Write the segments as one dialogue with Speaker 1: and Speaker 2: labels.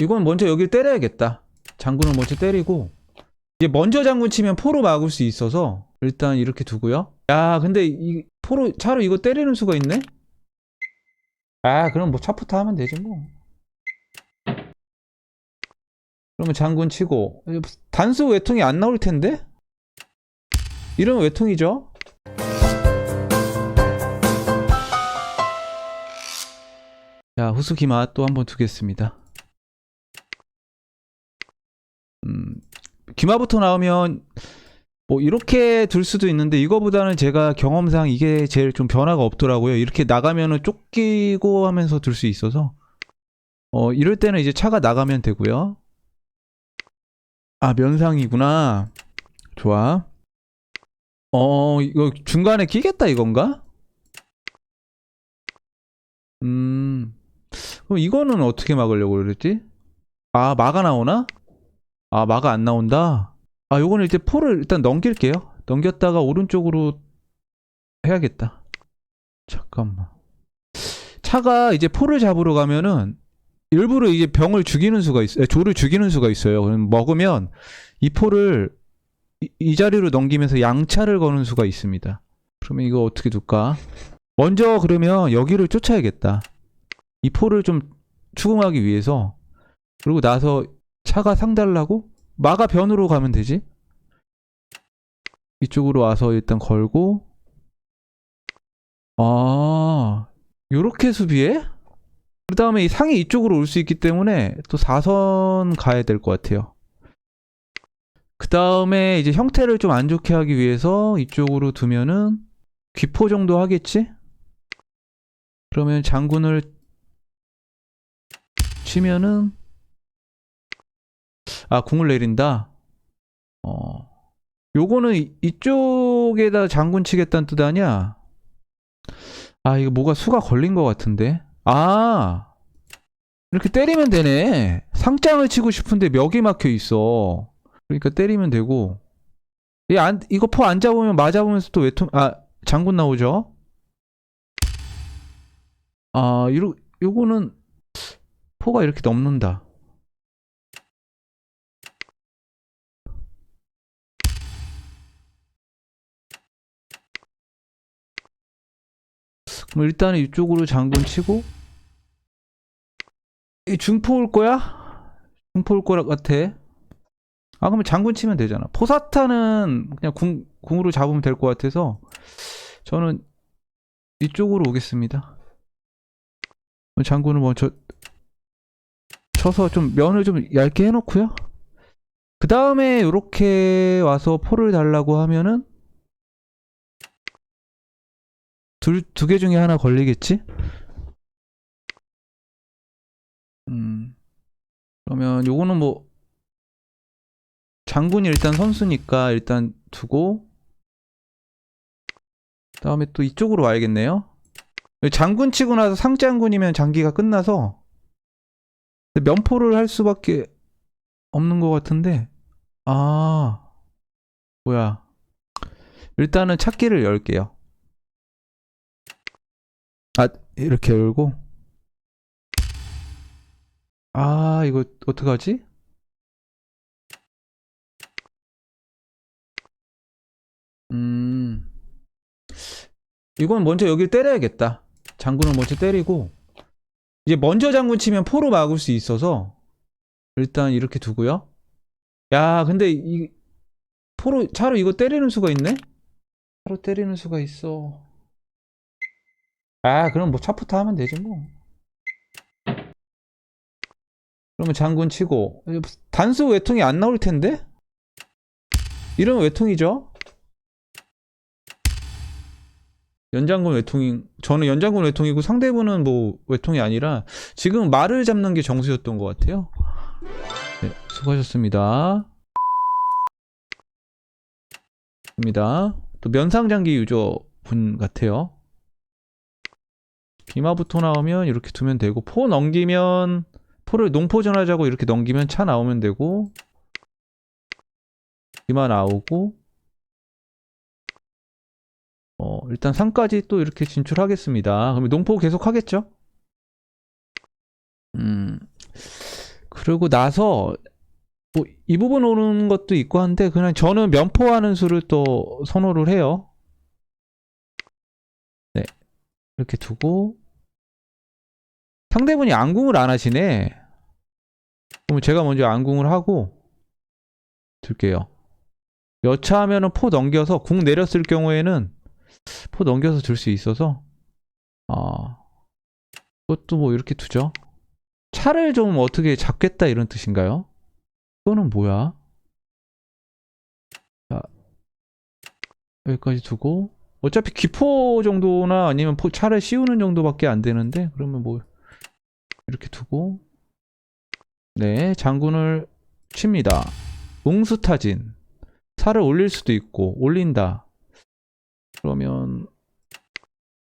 Speaker 1: 이건 먼저 여길 때려야겠다. 장군을 먼저 때리고 이제 먼저 장군 치면 포로 막을 수 있어서 일단 이렇게 두고요. 야, 근데 이 포로 차로 이거 때리는 수가 있네. 아, 그럼 뭐 차부터 하면 되지 뭐. 그러면 장군 치고 단수 외통이 안 나올 텐데? 이런 외통이죠. 자, 후수기마 또 한번 두겠습니다. 음, 기마부터 나오면 뭐 이렇게 둘 수도 있는데 이거보다는 제가 경험상 이게 제일 좀 변화가 없더라고요. 이렇게 나가면은 쫓기고 하면서 둘수 있어서 어 이럴 때는 이제 차가 나가면 되고요. 아 면상이구나. 좋아. 어 이거 중간에 끼겠다 이건가? 음 그럼 이거는 어떻게 막으려고 그랬지? 아 마가 나오나? 아 마가 안 나온다. 아 요거는 이제 포를 일단 넘길게요. 넘겼다가 오른쪽으로 해야겠다. 잠깐만. 차가 이제 포를 잡으러 가면은 일부러 이제 병을 죽이는 수가 있어요. 조를 죽이는 수가 있어요. 그럼 먹으면 이 포를 이, 이 자리로 넘기면서 양차를 거는 수가 있습니다. 그러면 이거 어떻게 둘까? 먼저 그러면 여기를 쫓아야겠다. 이 포를 좀 추궁하기 위해서 그리고 나서 차가 상달라고 마가 변으로 가면 되지. 이쪽으로 와서 일단 걸고 아 요렇게 수비해? 그 다음에 이 상이 이쪽으로 올 수 있기 때문에 또 4선 가야 될 것 같아요. 그 다음에 이제 형태를 좀 안 좋게 하기 위해서 이쪽으로 두면은 귀포 정도 하겠지? 그러면 장군을 치면은 아 궁을 내린다. 어 요거는 이- 이쪽에다 장군 치겠다는 뜻 아니야? 아 이거 뭐가 수가 걸린 것 같은데. 아 이렇게 때리면 되네. 상장을 치고 싶은데 멱이 막혀 있어. 그러니까 때리면 되고. 이 안, 이거 포 안 잡으면 맞아보면서 또 외통 아 장군 나오죠. 아 이러 요거는 포가 이렇게 넘는다. 그럼 일단은 이쪽으로 장군 치고 이 중포 올 거야? 중포 올 거라 같아. 아 그러면 장군 치면 되잖아. 포사타는 그냥 궁 궁으로 잡으면 될 것 같아서 저는 이쪽으로 오겠습니다. 그럼 장군을 먼저 쳐서 좀 면을 좀 얇게 해놓고요. 그 다음에 이렇게 와서 포를 달라고 하면은 둘 두 개 중에 하나 걸리겠지? 음. 그러면 요거는 뭐 장군이 일단 선수니까 일단 두고 그다음에 또 이쪽으로 와야겠네요. 장군 치고 나서 상장군이면 장기가 끝나서 면포를 할 수밖에 없는 것 같은데 아 뭐야 일단은 찾기를 열게요. 아 이렇게 열고 아 이거 어떡하지? 음 이건 먼저 여길 때려야겠다. 장군을 먼저 때리고 이제 먼저 장군 치면 포로 막을 수 있어서 일단 이렇게 두고요. 야 근데 이 포로 차로 이거 때리는 수가 있네? 차로 때리는 수가 있어. 아, 그럼 뭐 차부터 하면 되지 뭐. 그러면 장군 치고 단수 외통이 안 나올 텐데? 이런 외통이죠. 연장군 외통이 저는 연장군 외통이고 상대분은 뭐 외통이 아니라 지금 말을 잡는 게 정수였던 것 같아요. 네, 수고하셨습니다. 입니다. 또 면상장기 유저 분 같아요. 기마부터 나오면 이렇게 두면 되고 포 넘기면 포를 농포 전하자고 이렇게 넘기면 차 나오면 되고 기마 나오고 어 일단 상까지 또 이렇게 진출하겠습니다. 그러면 농포 계속 하겠죠? 음 그러고 나서 뭐 이 부분 오는 것도 있고 한데 그냥 저는 면포하는 수를 또 선호를 해요. 이렇게 두고 상대분이 안궁을 안 하시네. 그럼 제가 먼저 안궁을 하고 둘게요. 여차하면은 포 넘겨서 궁 내렸을 경우에는 포 넘겨서 줄 수 있어서 아 그것도 뭐 이렇게 두죠. 차를 좀 어떻게 잡겠다 이런 뜻인가요? 이거는 뭐야? 자, 여기까지 두고 어차피 기포 정도나 아니면 포, 차를 씌우는 정도밖에 안 되는데 그러면 뭐 이렇게 두고 네 장군을 칩니다. 웅수타진 살을 올릴 수도 있고 올린다. 그러면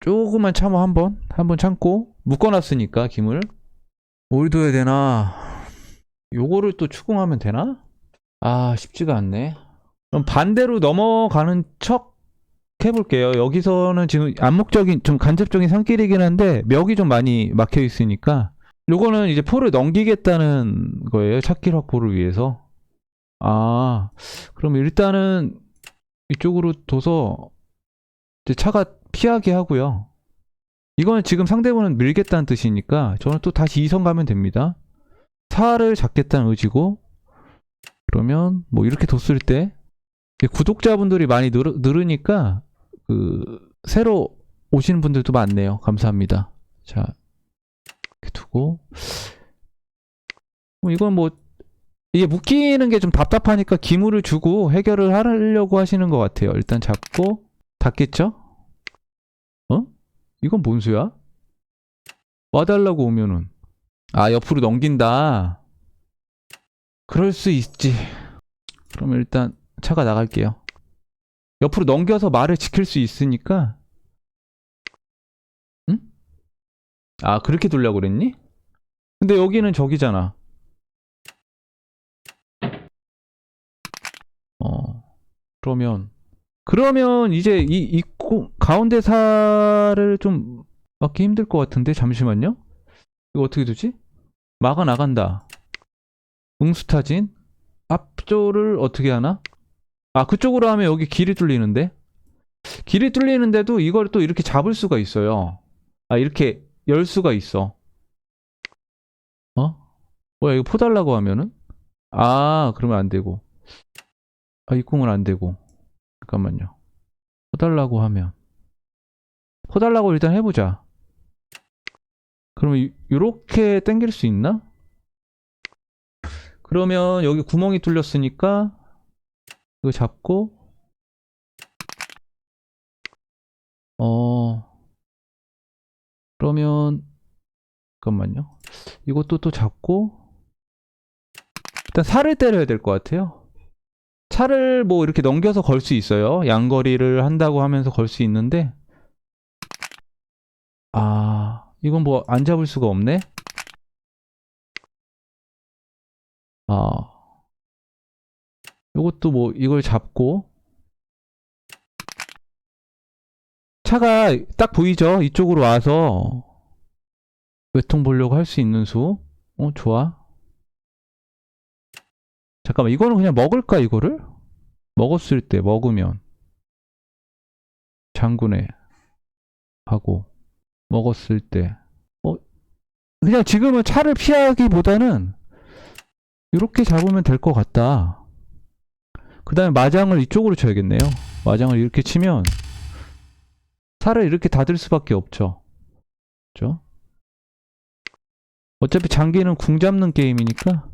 Speaker 1: 조금만 참아 한번 한번 참고 묶어놨으니까 김을 뭘 둬야 되나? 요거를 또 추궁하면 되나? 아 쉽지가 않네. 그럼 반대로 넘어가는 척 해볼게요. 여기서는 지금 암묵적인 좀 간접적인 산길이긴 한데 멱이 좀 많이 막혀 있으니까 요거는 이제 포를 넘기겠다는 거예요. 찾길 확보를 위해서. 아 그럼 일단은 이쪽으로 둬서 이제 차가 피하게 하고요. 이거는 지금 상대방은 밀겠다는 뜻이니까 저는 또 다시 이성 가면 됩니다. 사를 잡겠다는 의지고 그러면 뭐 이렇게 뒀을 때 구독자분들이 많이 늘, 늘으니까 그 새로 오시는 분들도 많네요. 감사합니다. 자 이렇게 두고 뭐 이건 뭐 이게 묶이는 게 좀 답답하니까 기물을 주고 해결을 하려고 하시는 것 같아요. 일단 잡고 닫겠죠? 어? 이건 뭔 수야? 와달라고 오면은 아 옆으로 넘긴다. 그럴 수 있지. 그러면 일단 차가 나갈게요. 옆으로 넘겨서 말을 지킬 수 있으니까. 응? 아 그렇게 두려고 그랬니? 근데 여기는 저기잖아. 어 그러면 그러면 이제 이, 이 코- 가운데 살을 좀 막기 힘들 것 같은데 잠시만요. 이거 어떻게 두지? 막아 나간다. 응수타진 앞쪽을 어떻게 하나? 아 그쪽으로 하면 여기 길이 뚫리는데 길이 뚫리는데도 이걸 또 이렇게 잡을 수가 있어요. 아 이렇게 열 수가 있어. 어? 뭐야 이거 포달라고 하면은? 아 그러면 안 되고 아 입궁은 안 되고 잠깐만요. 포달라고 하면 포달라고 일단 해보자. 그러면 이- 요렇게 당길 수 있나? 그러면 여기 구멍이 뚫렸으니까 이거 잡고 어 그러면 잠깐만요. 이것도 또 잡고 일단 살을 때려야 될 것 같아요. 차를 뭐 이렇게 넘겨서 걸 수 있어요. 양거리를 한다고 하면서 걸 수 있는데 아 이건 뭐 안 잡을 수가 없네. 아 요것도 뭐 이걸 잡고 차가 딱 보이죠? 이쪽으로 와서 외통 보려고 할 수 있는 수. 어 좋아. 잠깐만 이거는 그냥 먹을까 이거를? 먹었을 때 먹으면 장군에 하고 먹었을 때 어 그냥 지금은 차를 피하기보다는 이렇게 잡으면 될 것 같다. 그 다음에 마장을 이쪽으로 쳐야겠네요. 마장을 이렇게 치면 살을 이렇게 닫을 수밖에 없죠. 그죠? 어차피 장기는 궁 잡는 게임이니까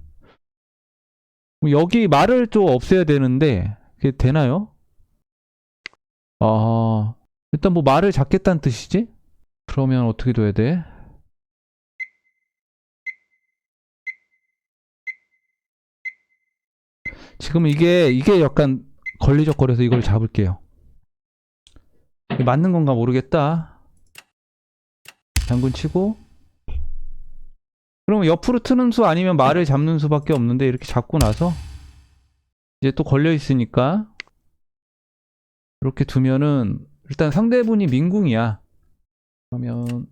Speaker 1: 여기 말을 좀 없애야 되는데 그게 되나요? 아 일단 뭐 말을 잡겠다는 뜻이지? 그러면 어떻게 둬야 돼? 지금 이게 이게 약간 걸리적거려서 이걸 잡을게요. 맞는 건가 모르겠다. 장군 치고 그러면 옆으로 트는 수 아니면 말을 잡는 수밖에 없는데 이렇게 잡고 나서 이제 또 걸려 있으니까 이렇게 두면은 일단 상대분이 민궁이야. 그러면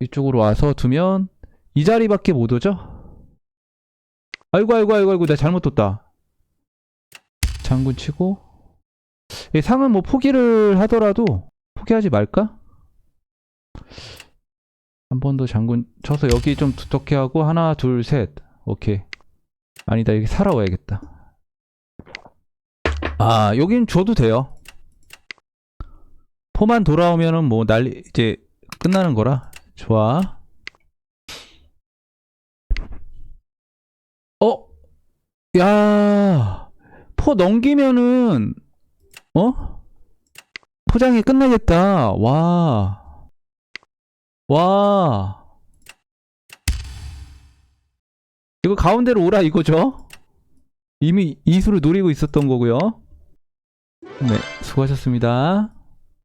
Speaker 1: 이쪽으로 와서 두면 이 자리밖에 못 오죠? 아이고 아이고 아이고 아이고 나 잘못 뒀다. 장군 치고. 이 상은 뭐 포기를 하더라도 포기하지 말까? 한 번 더 장군 쳐서 여기 좀 두텁게 하고 하나 둘 셋. 오케이. 아니다 여기 살아와야겠다. 아 여긴 줘도 돼요. 포만 돌아오면은 뭐 난리 이제 끝나는 거라. 좋아 어? 야, 포 넘기면은, 어? 포장이 끝나겠다. 와. 와. 이거 가운데로 오라 이거죠? 이미 이수를 노리고 있었던 거고요. 네, 수고하셨습니다.